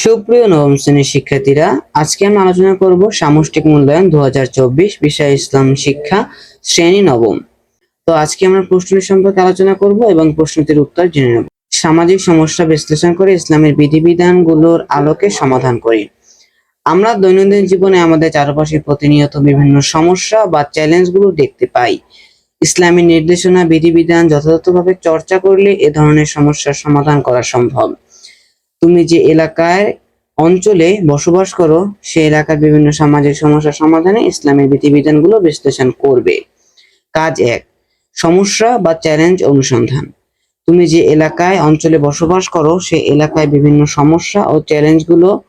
সুপ্রিয় নবম শ্রেণির শিক্ষার্থীরা, আজকে আমরা আলোচনা করব সামষ্টিক মূল্যায়ন দু হাজার চব্বিশ বিষয় ইসলাম শিক্ষা শ্রেণি নবম। তো আজকে আমরা প্রশ্নটি সম্পর্কে আলোচনা করব এবং প্রশ্নটির উত্তর জেনে নেব। সামাজিক সমস্যা বিশ্লেষণ করে ইসলামের বিধিবিধানগুলোর আলোকে সমাধান করি। আমরা দৈনন্দিন জীবনে আমাদের চারপাশে প্রতিনিয়ত বিভিন্ন সমস্যা বা চ্যালেঞ্জগুলো দেখতে পাই। ইসলামী নির্দেশনা, বিধিবিধান যথাযথভাবে চর্চা করলে এ ধরনের সমস্যার সমাধান করা সম্ভব। তুমি যে এলাকায় অঞ্চলে বসবাস করো সেই এলাকার বিভিন্ন সামাজিক সমস্যার সমাধানে ইসলামের বিধিবিধানগুলো বিশ্লেষণ করবে। কাজ এক, সমস্যা বা চ্যালেঞ্জ অনুসন্ধান। তুমি যে এলাকায় অঞ্চলে বসবাস করো সেই এলাকায় বিভিন্ন সমস্যা ও চ্যালেঞ্জগুলো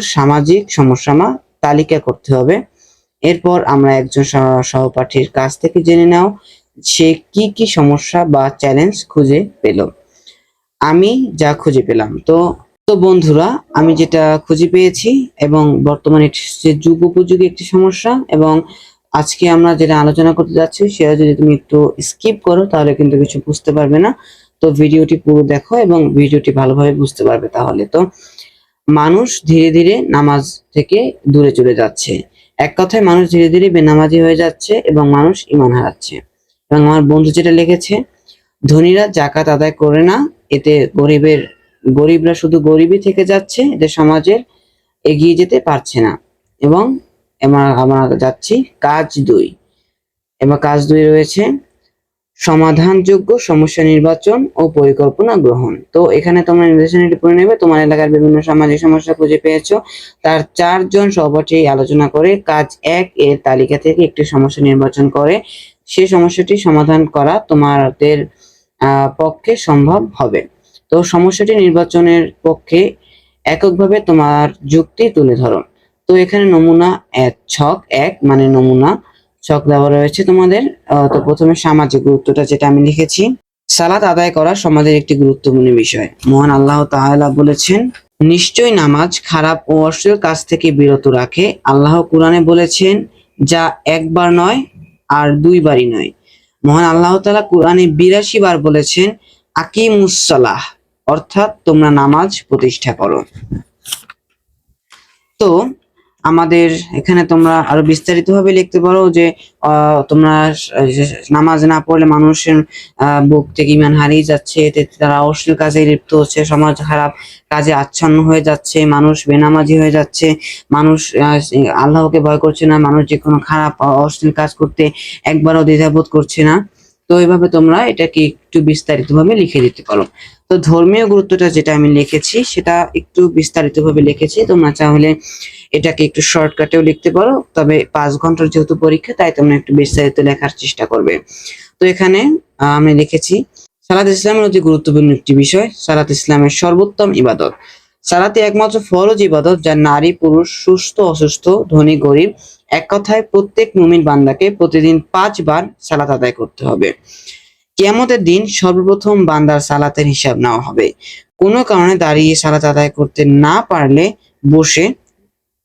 সামাজিক সমস্যা মা তালিকা করতে হবে। এরপর আমরা একজন সহ- সহপাঠীর কাছ থেকে জেনে নাও, সে কি কি সমস্যা বা চ্যালেঞ্জ খুঁজে পেল। আমি যা খুঁজে পেলাম, তো তো বন্ধুরা, আমি যেটা খুঁজে পেয়েছি এবং বর্তমানে হচ্ছে যুগ উপযোগী একটি সমস্যা এবং আজকে আমরা যেটা আলোচনা করতে যাচ্ছি সেটা যদি তুমি একটু স্কিপ করো, তাহলে কিন্তু কিছু বুঝতে পারবে না। তো ভিডিওটি পুরো দেখো এবং ভিডিওটি ভালোভাবে বুঝতে পারবে তাহলে। তো মানুষ ধীরে ধীরে নামাজ থেকে দূরে চলে যাচ্ছে। এক কথায় মানুষ ধীরে ধীরে বেনামাজি হয়ে যাচ্ছে এবং মানুষ ইমান হারাচ্ছে। এবং আমার বন্ধু যেটা লিখেছে, ধনীরা জাকাত আদায় করে না, এতে গরিবের গরিবরা শুধু গরিবই থেকে যাচ্ছে এতে সমাজের এগিয়ে যেতে পারছে না। এবং আমরা যাচ্ছি কাজ দুই। এবার কাজ দুই রয়েছে সমাধানযোগ্য সমস্যা নির্বাচন ও পরিকল্পনা গ্রহণ। তো এখানে তোমরা নির্দেশনাটি পড়ে নেবে। তোমার এলাকার বিভিন্ন সামাজিক সমস্যা খুঁজে পেয়েছ। তার চারজন সহপাঠী আলোচনা করে কাজ এক এর তালিকা থেকে একটি সমস্যা নির্বাচন করে। সেই সমস্যাটি সমাধান করা তোমাদের পক্ষে সম্ভব হবে। তো সমস্যাটি নির্বাচনের পক্ষে এককভাবে তোমার যুক্তি তুলে ধরো। তো এখানে নমুনা এক, ছক এক মানে নমুনা ছক দেওয়া রয়েছে তোমাদের। তো প্রথমে সামাজিক গুরুত্বটা যেটা আমি লিখেছি। সালাত আদায় করা সমাজের একটি গুরুত্বপূর্ণ বিষয়। মহান আল্লাহ তাআলা বলেছেন নিশ্চয় নামাজ খারাপ ও অশ্লীল কাজ থেকে বিরত রাখে। আল্লাহ কোরআনে বলেছেন, যা একবার নয়, আর দুইবারই নয়। মহান আল্লাহ তাআলা কোরআনে বিরাশি বার বলেছেন আকিমুসসালাহ অর্থাৎ তোমরা নামাজ প্রতিষ্ঠা করো। তো আমাদের এখানে তোমরা আরও বিস্তারিত ভাবে লিখতে পারো যে তোমরা নামাজ না পড়লে মানুষের বুক থেকে ইমান হারিয়ে যাচ্ছে, এতে তারা অশ্লীল কাজে লিপ্ত হচ্ছে, সমাজ খারাপ কাজে আচ্ছন্ন হয়ে যাচ্ছে, মানুষ বেনামাজি হয়ে যাচ্ছে, মানুষ আল্লাহকে ভয় করছে না, মানুষ যে কোনো খারাপ, অশ্লীল কাজ করতে একবারও দ্বিধাবোধ করছে না। তো এইভাবে তোমরা এটাকে একটু বিস্তারিতভাবে লিখে দিতে পারো। তো ধর্মীয় গুরুত্বটা যেটা আমি লিখেছি, সেটা একটু বিস্তারিতভাবে লিখেছি। তোমরা চাইলে এটাকে একটু শর্টকাটেও লিখতে পারো, তবে পাঁচ ঘণ্টার যেহেতু পরীক্ষা, তাই তোমরা একটু বিস্তারিত লেখার চেষ্টা করবে। তো এখানে আমি লিখেছি, সালাত ইসলামের অতি গুরুত্বপূর্ণ একটি বিষয়, সালাত ইসলামের সর্বোত্তম ইবাদত। সালাতে একমাত্র ফরজ ইবাদত, যা নারী, পুরুষ, সুস্থ, অসুস্থ, ধনী, গরিব, এক কথায় প্রত্যেক মুমিন বান্দাকে প্রতিদিন পাঁচবার সালাত আদায় করতে হবে। কিয়ামতের দিন সর্বপ্রথম বান্দার সালাতের হিসাব নেওয়া হবে। কোনো কারণে দাঁড়িয়ে সালাত আদায় করতে না পারলে বসে,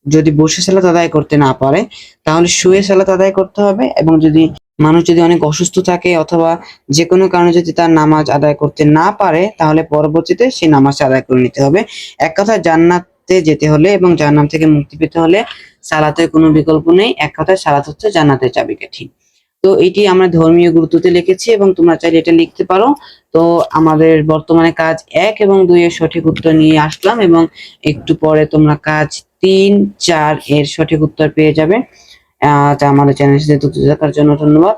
যদি বসে সালাত আদায় করতে না পারে, তাহলে শুয়ে সালাত আদায় করতে হবে এবং যদি মানুষ যদি অনেক অসুস্থ থাকে অথবা যে কোনো কারণে যদি তার নামাজ আদায় করতে না পারে, তাহলে পরবর্তীতে সেই নামাজ আদায় করে নিতে হবে। এক কথায় জান্নাতে যেতে হলে এবং জান্নাত থেকে মুক্তি পেতে হলে সালাতের কোনো বিকল্প নেই। এক কথায় সালাত হচ্ছে জান্নাতের চাবিকাঠি। তো এটি আমরা ধর্মীয় গুরুত্বতে লিখেছি এবং তোমরা চাইলে এটা লিখতে পারো। তো আমাদের বর্তমানে কাজ এক এবং দুই এর সঠিক উত্তর নিয়ে আসলাম এবং একটু পরে তোমরা কাজ তিন, চার এর সঠিক উত্তর পেয়ে যাবে। আমাদের চ্যানেল সাথে থাকার জন্য ধন্যবাদ।